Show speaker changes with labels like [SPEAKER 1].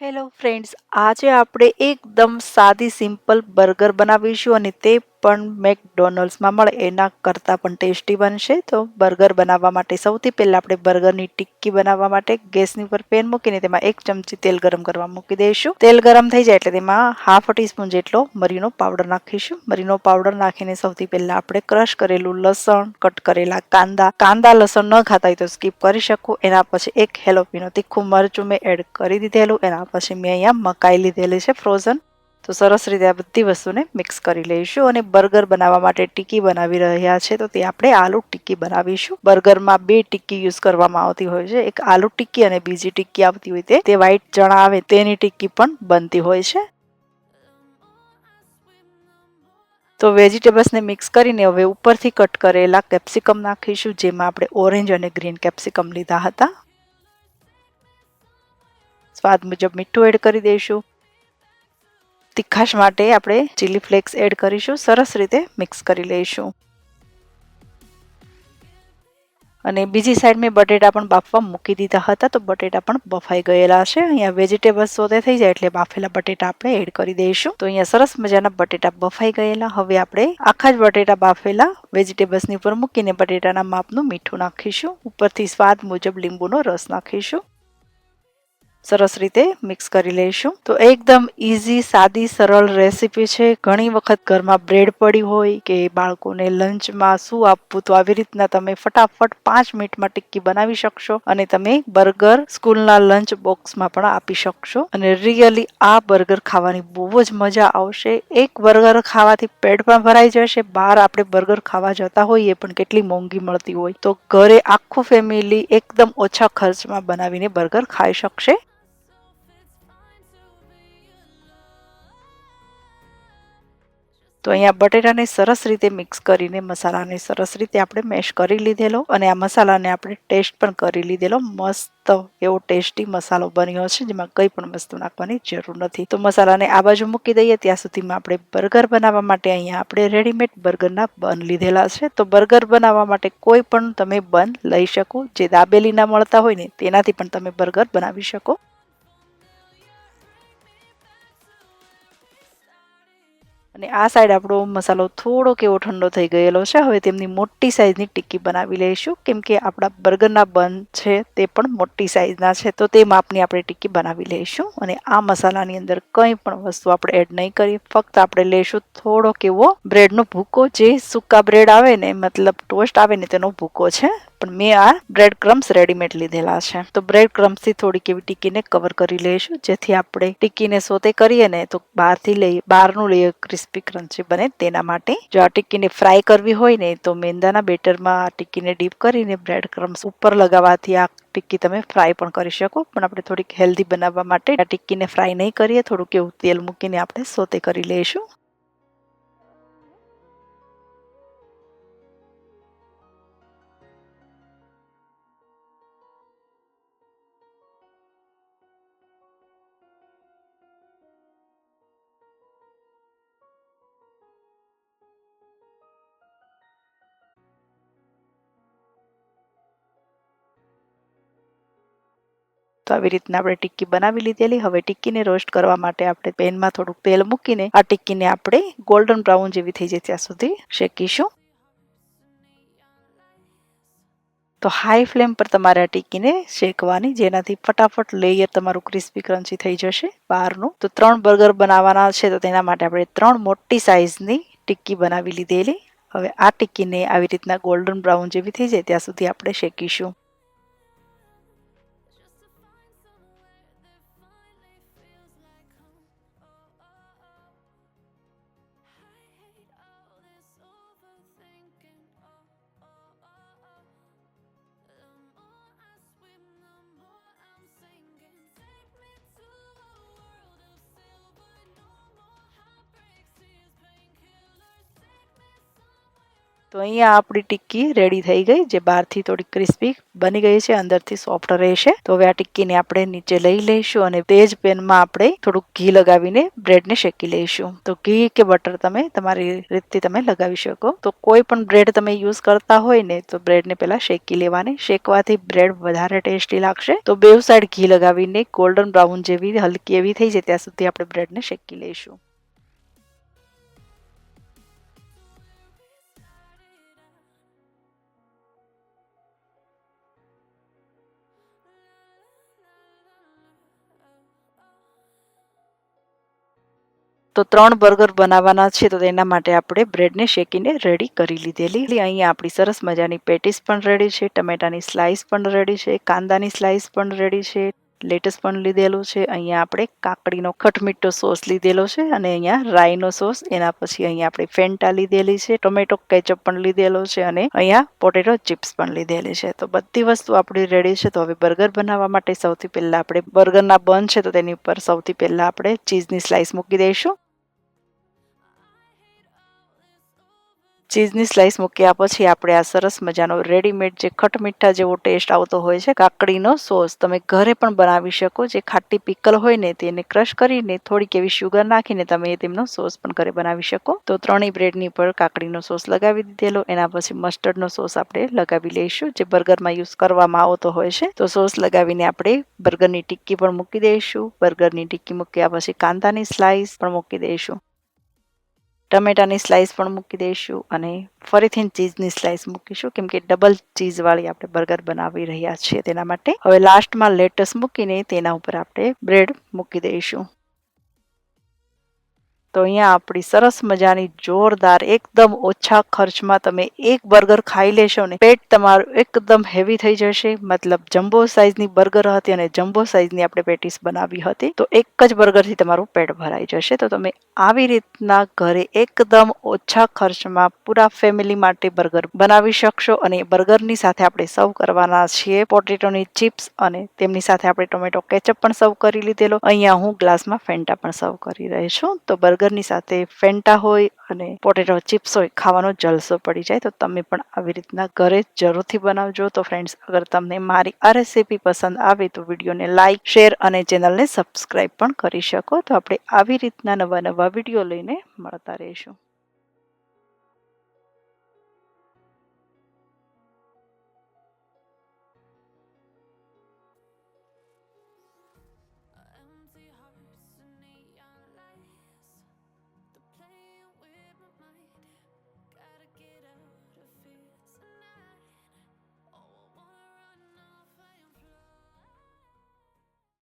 [SPEAKER 1] Hello friends આજે આપણે એકદમ સાદી સિમ્પલ બર્ગર બનાવીશું અને તે પણ મેકડોનલ્ડ્સમાં મળે. એના કરતાં પણ ટેસ્ટી બનશે. તો બર્ગર બનાવવા માટે સૌથી પહેલાં આપણે બર્ગરની ટિક્કી બનાવવા માટે ગેસની ઉપર પેન મૂકીને તેમાં એક ચમચી તેલ ગરમ કરવા મૂકી દઈશું. તેલ ગરમ થઈ જાય એટલે તેમાં હાફ ટીસ્પૂન જેટલો મરીનો પાવડર નાખીશું. મરીનો પાવડર નાખીને સૌથી પહેલાં આપણે ક્રશ કરેલું લસણ, કટ કરેલા કાંદા. કાંદા લસણ ન ખાતા હોય તો સ્કીપ કરી શકું. એના પછી એક હેલોપીનો તીખું મરચું મેં એડ કરી દીધેલું. એના પછી મેં અહીંયા મકાઈ લીધેલી છે, ફ્રોઝન. તો સરસ રીતે આ બધી વસ્તુને મિક્સ કરી લઈશું અને બર્ગર બનાવવા માટે ટીકી બનાવી રહ્યા છે. તો તે આપણે આલુ ટીકી બનાવીશું. બર્ગરમાં બે ટીકી યુઝ કરવામાં આવતી હોય છે. એક આલુ ટીકી અને બીજી ટીકી આવતી હોય તે. તે વ્હાઈટ ચણા આવે તેની ટીકી પણ બનતી હોય છે. તો વેજીટેબલ્સને મિક્સ કરીને હવે ઉપરથી કટ કરેલા કેપ્સિકમ નાખીશું, જેમાં આપણે ઓરેન્જ અને ગ્રીન કેપ્સિકમ લીધા હતા. સ્વાદ મુજબ મીઠું એડ કરી દઈશું. તીખાશ માટે આપણે ચીલી ફ્લેક્સ એડ કરીશું. સરસ રીતે મિક્સ કરી લઈશું. અને બીજી સાઈડ મેં બટેટા પણ બાફવા મૂકી દીધા હતા, તો બટેટા પણ બફાઈ ગયેલા છે. અહીંયા વેજીટેબલ્સ સોતે થઈ જાય એટલે બાફેલા બટેટા આપણે એડ કરી દઈશું. તો અહીંયા સરસ મજાના બટેટા બફાઈ ગયેલા. હવે આપણે આખા જ બટેટા બાફેલા વેજીટેબલ્સની ઉપર મૂકીને બટેટાના માપનું મીઠું નાખીશું. ઉપરથી સ્વાદ મુજબ લીંબુનો રસ નાખીશું. સરસ રીતે મિક્સ કરી લઈશું. તો એકદમ ઇઝી સાદી, સરળ રેસીપી છે. ઘણી વખત ઘરમાં બ્રેડ પડી હોય કે બાળકોને લંચમાં શું આપવું, તો આવી રીતના તમે ફટાફટ પાંચ મિનિટમાં ટિક્કી બનાવી શકશો અને તમે બર્ગર સ્કૂલના લંચ બોક્સમાં પણ આપી શકશો. અને રિયલી આ બર્ગર ખાવાની બહુ જ મજા આવશે. એક બર્ગર ખાવાથી પેટ પણ ભરાઈ જશે. બહાર આપણે બર્ગર ખાવા જતા હોઈએ પણ કેટલી મોંઘી મળતી હોય. તો ઘરે આખું ફેમિલી એકદમ ઓછા ખર્ચમાં બનાવીને બર્ગર ખાઈ શકશે. તો અહીંયા બટેટાને સરસ રીતે મિક્સ કરીને, મસાલાને સરસ રીતે આપણે મેશ કરી લીધેલો અને આ મસાલાને આપણે ટેસ્ટ પણ કરી લીધેલો. મસ્ત એવો ટેસ્ટી મસાલો બન્યો છે, જેમાં કંઈ પણ વસ્તુ નાખવાની જરૂર નથી. તો મસાલાને આ બાજુ મૂકી દઈએ, ત્યાં સુધીમાં આપણે બર્ગર બનાવવા માટે અહીંયા આપણે રેડીમેડ બર્ગરના બન લીધેલા છે. તો બર્ગર બનાવવા માટે કોઈ પણ તમે બન લઈ શકો, જે દાબેલીના મળતા હોય ને, તેનાથી પણ તમે બર્ગર બનાવી શકો. અને આ સાઈડ આપણો મસાલો થોડોક એવો ઠંડો થઈ ગયેલો છે. હવે તેમની મોટી સાઈઝની ટિક્કી બનાવી લઈશું. કેમ કે આપણા બર્ગરના બન છે તે પણ મોટી સાઈઝના છે. તો તે માપની આપણે ટિક્કી બનાવી લઈશું. અને આ મસાલાની અંદર કંઈ પણ વસ્તુ આપણે એડ નહીં કરીએ ફક્ત આપણે લઈશું થોડોક એવો બ્રેડનો ભૂકો. જે સૂકા બ્રેડ આવે ને, મતલબ ટોસ્ટ આવે ને, તેનો ભૂકો છે. પણ મેં આ બ્રેડ ક્રમ્સ રેડીમેડ લીધેલા છે. તો બ્રેડ ક્રમ્સથી થોડીક એવી ટીકીને કવર કરી લઈશું. જેથી આપણે ટીકીને સોતે કરીએ ને તો બહારથી લઈ, બહારનું લઈએ ક્રિસ્પી ક્રન્ચી બને તેના માટે. જો આ ટીકીને ફ્રાય કરવી હોય ને તો મેંદાના બેટરમાં આ ટીકીને ડીપ કરીને બ્રેડ ક્રમ્સ ઉપર લગાવવાથી આ ટિક્કી તમે ફ્રાય પણ કરી શકો. પણ આપણે થોડીક હેલ્ધી બનાવવા માટે આ ટિક્કીને ફ્રાય નહીં કરીએ. થોડુંક એવું તેલ મૂકીને આપણે સોતે કરી લઈશું. તો આવી રીતના આપણે ટિક્કી બનાવી લીધેલી. હવે ટિક્કીને રોસ્ટ કરવા માટે આપણે પેનમાં થોડુંક તેલ મૂકીને આ ટિક્કીને આપણે ગોલ્ડન બ્રાઉન જેવી થઈ જાય ત્યાં સુધી શેકીશું. તો હાઈ ફ્લેમ પર તમારે આ ટીકીને શેકવાની, જેનાથી ફટાફટ લેયર તમારું ક્રિસ્પી ક્રન્ચી થઈ જશે બહારનું. તો ત્રણ બર્ગર બનાવવાના છે, તો તેના માટે આપણે ત્રણ મોટી સાઇઝની ટિક્કી બનાવી લીધેલી. હવે આ ટિક્કીને આવી રીતના ગોલ્ડન બ્રાઉન જેવી થઈ જાય ત્યાં સુધી આપણે શેકીશું. તો અહીંયા આપણી ટિક્કી રેડી થઈ ગઈ, જે બહારથી થોડી ક્રિસ્પી બની ગઈ છે, અંદરથી સોફ્ટ રહેશે. તો હવે આ ટિક્કીને આપણે નીચે લઈ લઈશું અને તે જ પેનમાં આપણે થોડુંક ઘી લગાવીને બ્રેડને શેકી લઈશું. તો ઘી કે બટર તમે તમારી રીતથી તમે લગાવી શકો. તો કોઈ પણ બ્રેડ તમે યુઝ કરતા હોય ને, તો બ્રેડને પહેલાં શેકી લેવાની. શેકવાથી બ્રેડ વધારે ટેસ્ટી લાગશે. તો બેવ સાઈડ ઘી લગાવીને ગોલ્ડન બ્રાઉન જેવી, હલકી એવી થઈ જાય, ત્યાં સુધી આપણે બ્રેડને શેકી લઈશું. તો ત્રણ બર્ગર બનાવવાના છે, તો તેના માટે આપણે બ્રેડને શેકીને રેડી કરી લીધેલી. અહીંયા આપણી સરસ મજાની પેટીસ પણ રેડી છે, ટમેટાની સ્લાઇસ પણ રેડી છે, કાંદાની સ્લાઇસ પણ રેડી છે લેટસ પણ લીધેલું છે. અહીંયા આપણે કાકડીનો ખટમીઠો સોસ લીધેલો છે અને અહીંયા રાઈનો સોસ એના પછી અહીંયા આપણે ફેન્ટા લીધેલી છે, ટોમેટો કેચઅપ પણ લીધેલો છે અને અહીંયા પોટેટો ચિપ્સ પણ લીધેલી છે. તો બધી વસ્તુ આપણી રેડી છે, તો હવે બર્ગર બનાવવા માટે સૌથી પહેલાં આપણે બર્ગરના બન છે, તો તેની ઉપર સૌથી પહેલાં આપણે ચીઝની સ્લાઇસ મૂકી દઈશું. ચીઝની સ્લાઇસ મૂક્યા પછી આપણે આ સરસ મજાનો રેડીમેડ જે ખટમીઠા જેવો ટેસ્ટ આવતો હોય છે, કાકડીનો સોસ તમે ઘરે પણ બનાવી શકો. જે ખાટી પીકલ હોય ને તેને ક્રશ કરીને થોડીક એવી શુગર નાખીને તમે તેમનો સોસ પણ ઘરે બનાવી શકો. તો ત્રણેય બ્રેડની પર કાકડીનો સોસ લગાવી દીધેલો. એના પછી મસ્ટર્ડનો સોસ આપણે લગાવી લઈશું, જે બર્ગરમાં યુઝ કરવામાં આવતો હોય છે. તો સોસ લગાવીને આપણે બર્ગરની ટિક્કી પણ મૂકી દઈશું. બર્ગરની ટિક્કી મૂક્યા પછી કાંદાની સ્લાઇસ પણ મૂકી દઈશું. ટમેટાની સ્લાઇસ પણ મૂકી દઈશું અને ફરીથી ચીઝની સ્લાઇસ મૂકીશું, કેમ કે ડબલ ચીઝવાળી આપણે બર્ગર બનાવી રહ્યા છીએ તેના માટે. હવે લાસ્ટમાં લેટસ મૂકીને તેના ઉપર આપણે બ્રેડ મૂકી દઈશું. તો અહીંયા આપણી સરસ મજાની જોરદાર, એકદમ ઓછા ખર્ચમાં તમે એક બર્ગર ખાઈ લેશો ને, પેટ તમારું એકદમ હેવી થઈ જશે. મતલબ જમ્બો સાઇઝની બર્ગર હતી અને જમ્બો સાઇઝની આપણે પેટીસ બનાવી હતી. તો એક જ બર્ગરથી તમારું પેટ ભરાઈ જશે. તો તમે આવી રીતના ઘરે એકદમ ઓછા ખર્ચમાં પૂરા ફેમિલી માટે બર્ગર બનાવી શકશો અને બર્ગરની સાથે આપણે સર્વ કરવાના છીએ પોટેટોની ચિપ્સ અને તેમની સાથે આપણે ટોમેટો કેચઅપ પણ સર્વ કરી લીધેલો. અહીંયા હું ગ્લાસમાં ફેન્ટા પણ સર્વ કરી રહી છું. તો બર્ગર બર્ગરની સાથે ફેન્ટા હોય અને પોટેટો ચિપ્સ હોય, ખાવાનો જલસો પડી જાય, તો તમે પણ આવી રીતના ઘરે જરૂરથી બનાવજો. તો ફ્રેન્ડ્સ અગર તમને મારી આ રેસીપી પસંદ આવે, તો વિડીયોને લાઇક શેર અને ચેનલને સબસ્ક્રાઈબ પણ કરી શકો. તો આપણે આવી રીતના નવા નવા વીડિયો લઈને મળતા રહીશું.